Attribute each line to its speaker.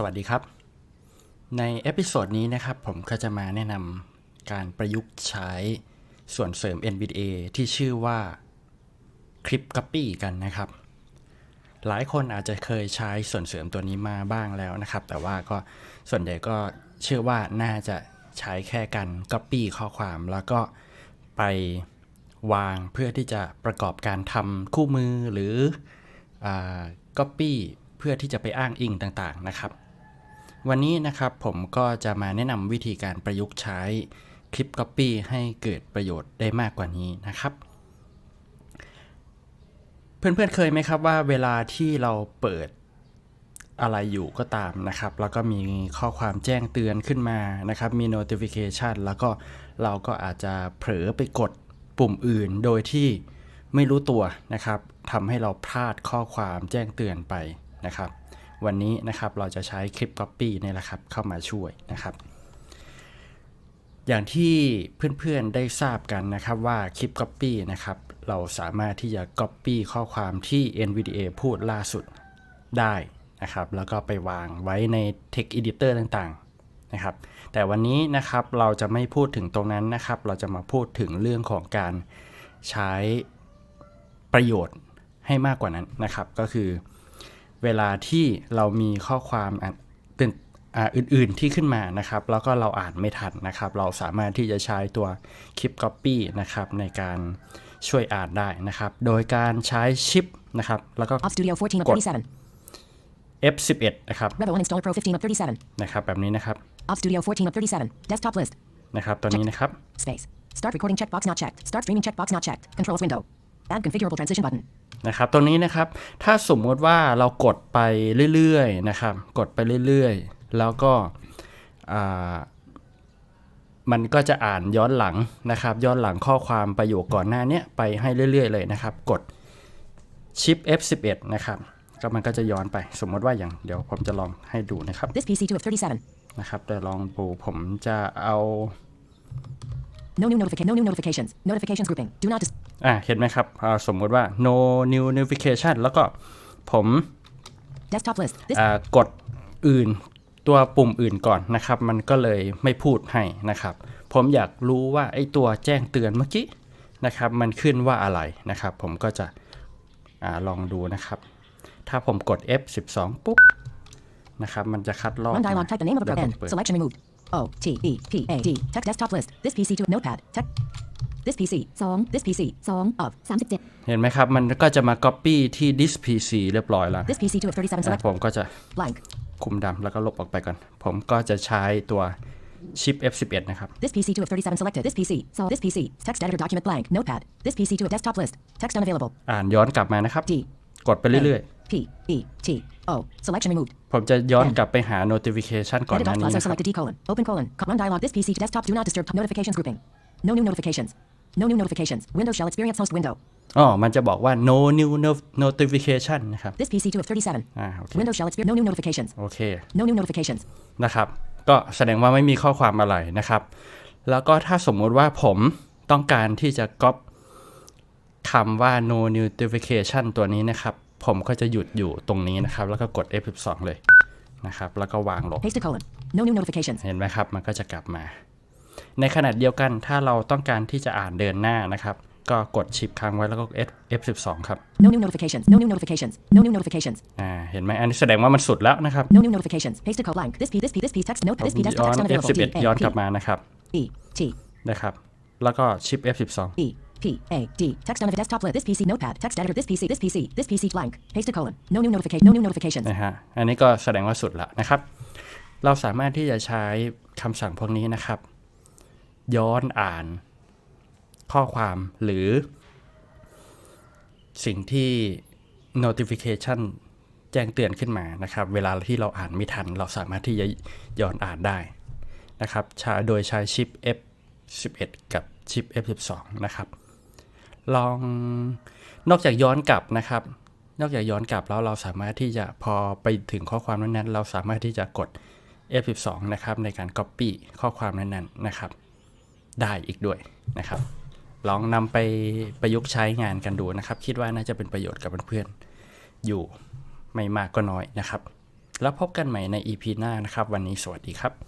Speaker 1: สวัสดีครับ ในเอพิโซดนี้นะครับผมก็จะมาแนะนำการประยุกต์ใช้ส่วนเสริม NVDA ที่ชื่อว่าคลิป Copy กันนะครับ หลายคนอาจจะเคยใช้ส่วนเสริมตัวนี้มาบ้างแล้วนะครับ แต่ว่าก็ส่วนใหญ่ก็เชื่อว่าน่าจะใช้แค่การ Copy ข้อความแล้วก็ไปวางเพื่อที่จะประกอบการทำคู่มือหรืออ่า Copy เพื่อที่จะไปอ้างอิงต่างๆนะครับ วันนี้นะครับผมก็จะมาแนะนำวิธีการประยุกต์ใช้คลิป Copy ให้เกิดประโยชน์ได้มากกว่านี้นะครับ เพื่อนๆเคยไหมครับว่าเวลาที่เราเปิดอะไรอยู่ก็ตามนะครับ แล้วก็มีข้อความแจ้งเตือนขึ้นมานะครับ มี notification แล้วก็เราก็อาจจะเผลอไปกดปุ่มอื่นโดยที่ไม่รู้ตัวนะครับทำให้เราพลาดข้อความแจ้งเตือนไปนะครับ วันนี้นะครับเราจะใช้คลิป Copy นี่แหละครับเข้ามาช่วยนะครับ อย่างที่เพื่อนๆได้ทราบกันนะครับว่าคลิป Copy นะครับเราสามารถที่จะ Copy ข้อความที่ NVDA พูดล่าสุดได้นะครับ แล้วก็ไปวางไว้ใน Text Editor ต่างๆนะครับ แต่วันนี้นะครับเราจะไม่พูดถึงตรงนั้นนะครับ เราจะมาพูดถึงเรื่องของการใช้ประโยชน์ให้มากกว่านั้นนะครับ ก็คือ เวลาที่เรามีข้อความอะตื่นอ่าอื่นๆที่ขึ้นมานะครับ แล้วก็เราอ่านไม่ทันนะครับ เราสามารถที่จะใช้ตัวคลิป Copy นะครับในการช่วยอ่านได้นะครับ โดยการใช้ชิปนะครับ แล้วก็
Speaker 2: Off Studio 14 of
Speaker 1: Gott.
Speaker 2: 37.
Speaker 1: F11 นะครับ
Speaker 2: Revo 1 Installer Pro 15 of 37.
Speaker 1: นะครับ แบบนี้นะครับ
Speaker 2: Off Studio 14 of 37. Desktop list.
Speaker 1: นะครับ ตัวนี้นะครับ
Speaker 2: Space. Start recording checkbox not checked. Start streaming checkbox not checked. Controls window. Add configurable transition button.
Speaker 1: นะครับ ตรงนี้นะครับ ถ้าสมมติว่าเรากดไปเรื่อยๆนะครับ กดไปเรื่อยๆ แล้วก็อ่ามันก็จะอ่านย้อนหลังนะครับ ย้อนหลังข้อความประโยคก่อนหน้าเนี้ยไปให้เรื่อยๆ เลยนะครับ กดชิป F11 นะครับก็มันก็จะย้อนไปสมมติว่าอย่างเดี๋ยวผมจะลองให้ดูนะครับ
Speaker 2: This PC 2 of 37.
Speaker 1: นะครับเดี๋ยวลองดูผมจะเอา
Speaker 2: No new notification. No new notifications. Notifications grouping. Do not. Dis-
Speaker 1: อ่าเห็นไหมครับอ่าสมมุติว่า no new notification แล้วก็ผม
Speaker 2: desktop list. This.
Speaker 1: อ่ากดอื่นตัวปุ่มอื่นก่อนนะครับ มันก็เลยไม่พูดให้นะครับ ผมอยากรู้ว่าไอ้ตัวแจ้งเตือนเมื่อกี้นะครับ มันขึ้นว่าอะไรนะครับ ผมก็จะอาลองดูนะครับ ถ้าผมกด F12 ปุ๊บนะครับ มันจะคัดลอก
Speaker 2: Run dialog. Type the name of
Speaker 1: แล้
Speaker 2: the
Speaker 1: วก็
Speaker 2: N.
Speaker 1: เปิด
Speaker 2: Selection removed. O T E P A D. Text desktop list. This PC 2 notepad. Text. This PC. 2. This PC. 2 of 37.
Speaker 1: เห็นไหมครับ มันก็จะมา Copy ที่ this PC เรียบร้อยแล้ว
Speaker 2: This PC 2 of 37.
Speaker 1: นะ
Speaker 2: Select
Speaker 1: ผมก็จะ
Speaker 2: blank.
Speaker 1: คุมดำแล้วก็ลบออกไปก่อน ผมก็จะใช้ตัวชิป F11 นะครับ
Speaker 2: This PC 2 of 37 selected. This PC. So this PC. Text editor document blank. Notepad. This PC 2 of desktop list. Text unavailable.
Speaker 1: อ่านย้อนกลับมานะครับ
Speaker 2: D.
Speaker 1: กดไปเรื่อย
Speaker 2: P E T O. Selection removed.
Speaker 1: ๆผมจะย้อนกลับไปหา notification ก่อน
Speaker 2: Edit
Speaker 1: หน้า
Speaker 2: dot
Speaker 1: นี้
Speaker 2: plus or
Speaker 1: นะครับ
Speaker 2: selected D colon. Open colon. Co- Run dialog. This PC to desktop. Do not disturb notifications grouping. No new notifications. No new notifications. Windows shall experience host window.
Speaker 1: อ๋อ มันจะบอกว่า no new no- notification นะครับ
Speaker 2: This PC 2 of 37.
Speaker 1: อ่าโอเค
Speaker 2: Windows shall experience no new notifications.
Speaker 1: โอเค
Speaker 2: No new notifications.
Speaker 1: นะครับ ก็แสดงว่าไม่มีข้อความอะไรนะครับ แล้วก็ถ้าสมมุติว่าผมต้องการที่จะก๊อปคำว่า no notification ตัวนี้นะครับ ผมก็จะหยุดอยู่ตรงนี้นะครับ แล้วก็กด F12 เลยนะครับ แล้วก็วางลง
Speaker 2: Paste a colon. No new notifications.
Speaker 1: เห็นไหมครับ มันก็จะกลับมา ในขณะเดียวกันถ้าเราต้องการที่จะอ่านเดินหน้านะครับ ก็กดชิปค้างไว้แล้วก็ F F12 ครับ
Speaker 2: No new notifications. No new notifications. No new notifications.
Speaker 1: อ่า เห็นไหมอันนี้แสดงว่ามันสุดแล้วนะครับ
Speaker 2: No new notifications. Paste a colon blank. This P this P this P text note.
Speaker 1: ผม
Speaker 2: This P text
Speaker 1: ย้อน
Speaker 2: text unavailable. T
Speaker 1: F11 ย้อน
Speaker 2: A
Speaker 1: กลับ
Speaker 2: P
Speaker 1: มานะครับ
Speaker 2: E T
Speaker 1: นะครับ แล้วก็ชิป F12
Speaker 2: E P A D. Text unavailable. Desktop list. This PC notepad. Text editor. This PC. This PC. This PC blank. Paste a colon. No new notification. No new notification
Speaker 1: นะฮะ อันนี้ก็แสดงว่าสุดแล้วนะครับ เราสามารถที่จะใช้คำสั่งพวกนี้นะครับ ย้อนอ่านข้อความหรือ สิ่งที่ notification แจ้งเตือนขึ้นมานะครับ เวลาที่เราอ่านไม่ทัน เราสามารถที่จะย้อนอ่านได้นะครับโดยใช้ชิป F11 กับชิป F12 นะครับ ลองนอกจากย้อนกลับนะครับ นอกจากย้อนกลับแล้วเราสามารถที่จะพอไปถึงข้อความนั้นๆ เราสามารถที่จะกด F12 นะครับในการ Copy ข้อความนั้นๆนะครับ ได้อีกด้วยนะครับ ลองนำไปประยุกต์ใช้งานกันดูนะครับ คิดว่าน่าจะเป็นประโยชน์กับเพื่อนๆอยู่ไม่มากก็น้อยนะครับ แล้วพบกันใหม่ใน EP หน้านะครับ วันนี้สวัสดีครับ